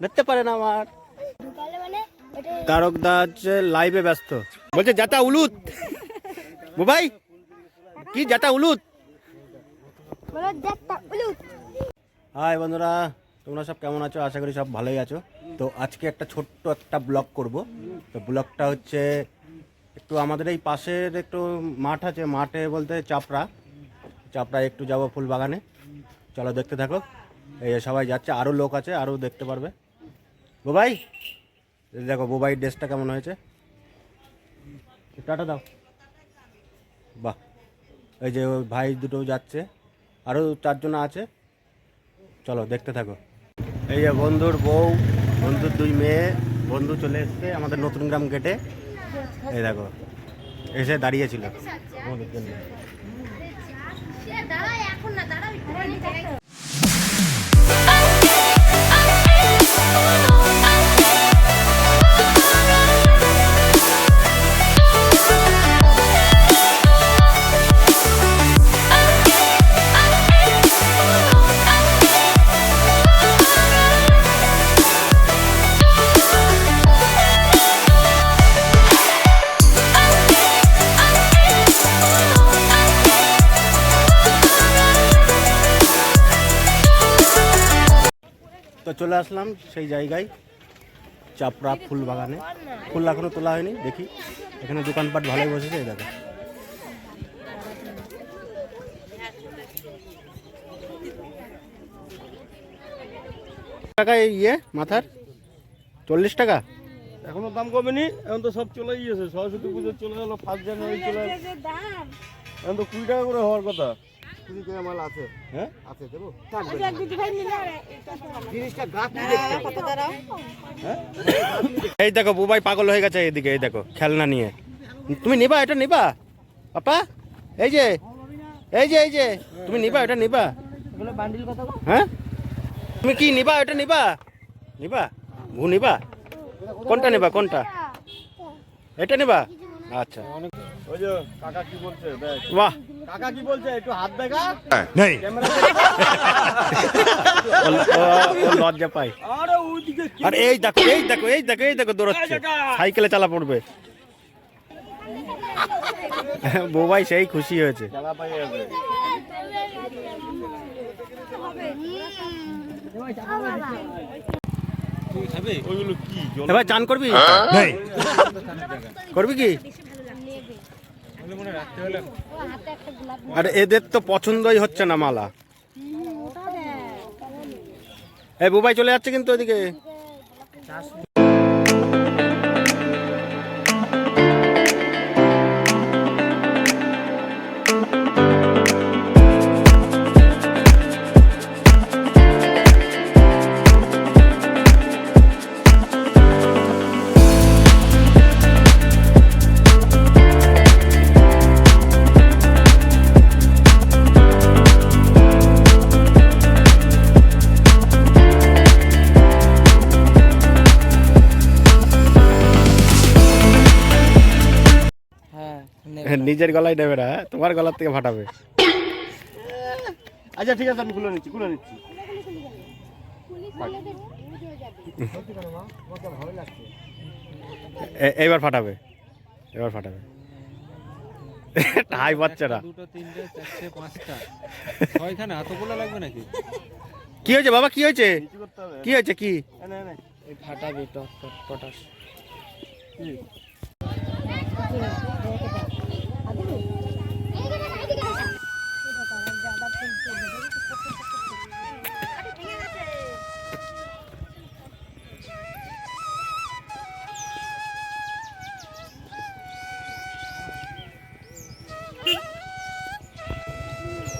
দেখতে পারে না আমার। মানে হচ্ছে লাইভে ব্যস্ত। বলছে যাতা উলুত। বুবাই, কি যাতা উলুত? হাই বন্ধুরা, তোমরা সব কেমন আছো? আশা করি সব ভালোই আছো। তো আজকে একটা ছোট্ট একটা ব্লগ করব। তো ব্লগটা হচ্ছে একটু আমাদের এই পাশের একটু মাঠ আছে, মাঠে বলতে চাপড়া। চাপড়া একটু যাব ফুল বাগানে চলো দেখতে থাকো। এই যে সবাই যাচ্ছে আরও লোক আছে আরও দেখতে পারবে। বোবাই দেখো বোবাই ড্রেসটা কেমন হয়েছে? টাটা দাও। বাহ, এই যে ভাই দুটো যাচ্ছে আরও চারজন আছে। চলো, দেখতে থাকো। এই যে বন্ধুর বউ, বন্ধুর দুই মেয়ে, বন্ধু চলে এসছে আমাদের নতুন গ্রাম গেটে। এই দেখো, এসে দাঁড়িয়েছিল। আমাদের জন্য চলে আসলাম সেই জায়গায় চাপড়া ফুল বাগানে। ফুল এখনও তোলা হয়নি দেখি। এখানে দোকানপাট ভালোই বসেছে এই দেখো। টাকা এই ইয়ে মাথার? চল্লিশ টাকা? এখনও দাম কমেনি এখন তো সব চলে গিয়েছে। সরস্বতী পুজো চলে গেলো ফার্স্ট জানুয়ারি চলে গেলো এখন তো কুড়ি টাকা করে হওয়ার কথা। মাল আছে। হ্যাঁ? আছে দেবো? এই দেখো বুবাই পাগল হয়ে গেছে এদিকে এই দেখো খেলনা নিয়ে। তুমি নিবা এটা নিবা? পাপা এই যে এই যে এই যে তুমি নিবা এটা নিবা? হ্যাঁ? তুমি কি নিবা এটা নিবা? নিবা? ভু নিবা? কোনটা নিবা কোনটা? এটা নিবা? আচ্ছা। ওই যে কাকা কি বলছে দেখ। বাহ! কাকা কি বলছে? একটু হাত দেখা। নেই। লজ্জা পাই আরে ওইদিকে আর এই দেখো এই দেখো এই দেখো এই দেখো দৌড়াচ্ছে। সাইকেলে চালা পড়বে। বোবাই সেই খুশি হয়েছে। এবার চান করবি? করবি কি? আর এদের তো পছন্দই হচ্ছে না মালা। এ এই বুবাই চলে যাচ্ছে কিন্তু ওইদিকে। নিজের গলায় নেবে না হ্যাঁ? তোমার গলার থেকে ফাটাবে। আচ্ছা ঠিক আছে আমি খুলে নিচ্ছি খুলে নিচ্ছি। এ- এইবার ফাটাবে এবার ফাটাবে। টাই না দুটো তিনটে চারটে পাঁচটা। ছয়খানে এতগুলো লাগবে নাকি? কি হয়েছে বাবা কি হয়েছে? কি করতে হবে। কি হয়েছে কি। ফাটাবে পটাশ।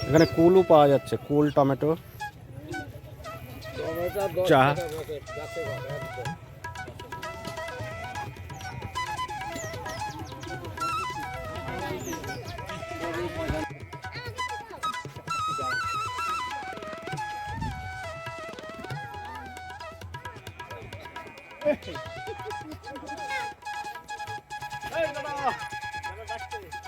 এখানে কুলও পাওয়া যাচ্ছে কুল টমেটো চা Hey, no, no, no.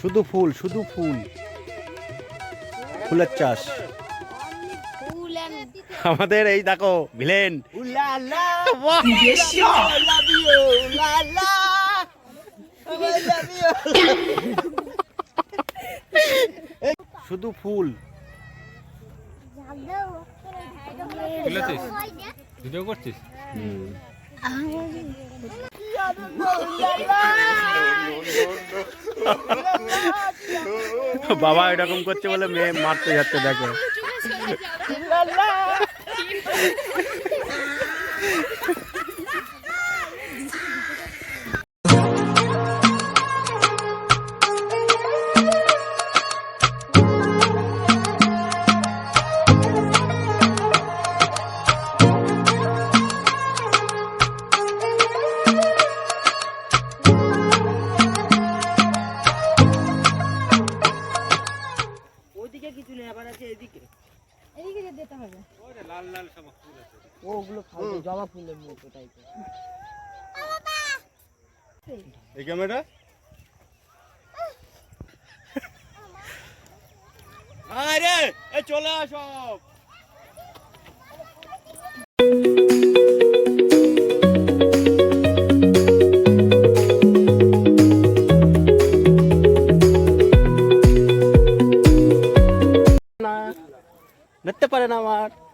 শুধু ফুল শুধু ফুল। ফুলের চাষ। আমাদের এই দেখো ভিলেন। শুধু ফুল। ভিডিও করছিস? বাবা এরকম করছে বলে মেয়ে মারতে যাচ্ছে দেখো। যেতে হবে? লাল লাল সব ফুল আছে। ওগুলো ফালতু জবা ফুলের মতো টাইপের এই ক্যামেরা আরে এ চলে আসো। পারে না আমার।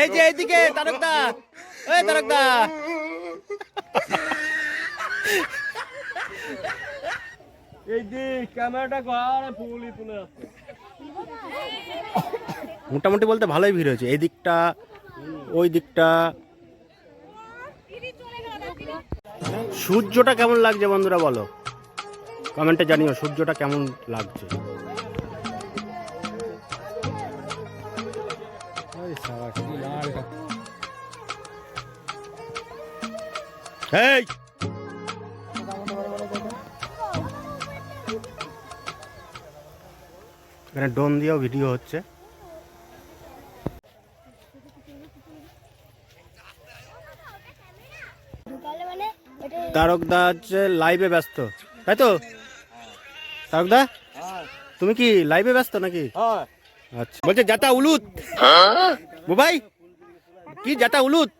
এই যে এইদিকে তারকদা। ওই তারকদা। এই যে ক্যামেরাটা ফুলই তুলে আসছে মোটামুটি বলতে ভালোই ভিড় হয়েছে। এই দিকটা ওই দিকটা। সূর্যটা কেমন লাগছে বন্ধুরা বলো? কমেন্টে জানিও সূর্যটা কেমন লাগছে। এই। এখানে ড্রোন দিয়েও ভিডিও হচ্ছে। তারকদা হচ্ছে লাইভে ব্যস্ত তাই তো? তারকদা তুমি কি লাইভে ব্যস্ত নাকি? হ্যাঁ। আচ্ছা বলছে জাতা উলুত। বুবাই কি জাতা উলুত?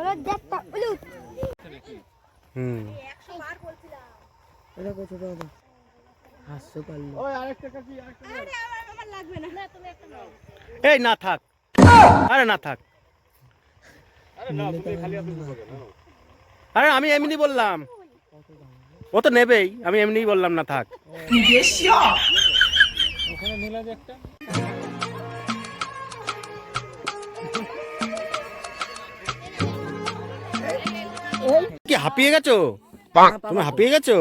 বলো যাত্রা উলুত হুম। এটা কত বাবা হাসতে পারল ওই আরেকটা কাকি আরেকটা এই না থাক। আরে না থাক। আরে না তুমি খালি হাতে আরে আমি এমনি বললাম। ও তো নেবেই। আমি এমনিই বললাম না থাক। ওখানে একটা। কি হাঁপিয়ে গেছো? তুমি হাঁপিয়ে গেছো?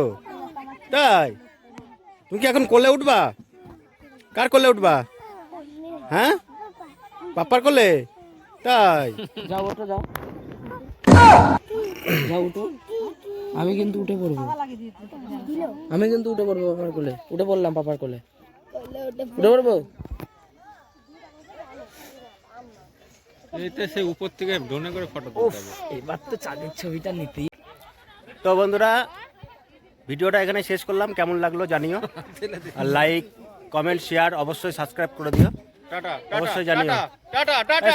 তাই? তুমি কি এখন কোলে উঠবা? কার কোলে উঠবা? হ্যাঁ? পাপার কোলে? তাই? যাও ওটো যাও। যাও উঠো। আমি কিন্তু উঠে পড়ব। আমি কিন্তু উঠে পড়ব পাপার কোলে। উঠে পড়লাম পাপার কোলে। উঠে পড়ব? এইতে সে উপর থেকে ড্রোনে করে ফটো তুলতে হবে এবার তো চাঁদের ছবিটা নিতেই তো বন্ধুরা ভিডিওটা এখানে শেষ করলাম। কেমন লাগল জানিও। আর লাইক কমেন্ট শেয়ার অবশ্যই সাবস্ক্রাইব করে দিও। অবশ্যই জানিও।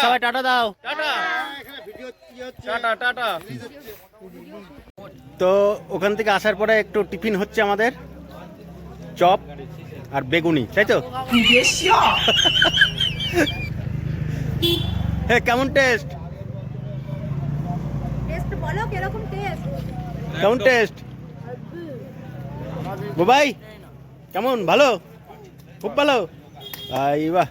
সবাই টাটা দাও। তো ওখান থেকে আসার পরে একটু টিফিন হচ্ছে আমাদের। চপ আর বেগুনি তাই তো? হ্যাঁ কেমন টেস্ট টেস্ট বলো কীরকম টেস্ট কেমন টেস্ট বুবাই কেমন? ভালো? খুব ভালো? আই বাহ।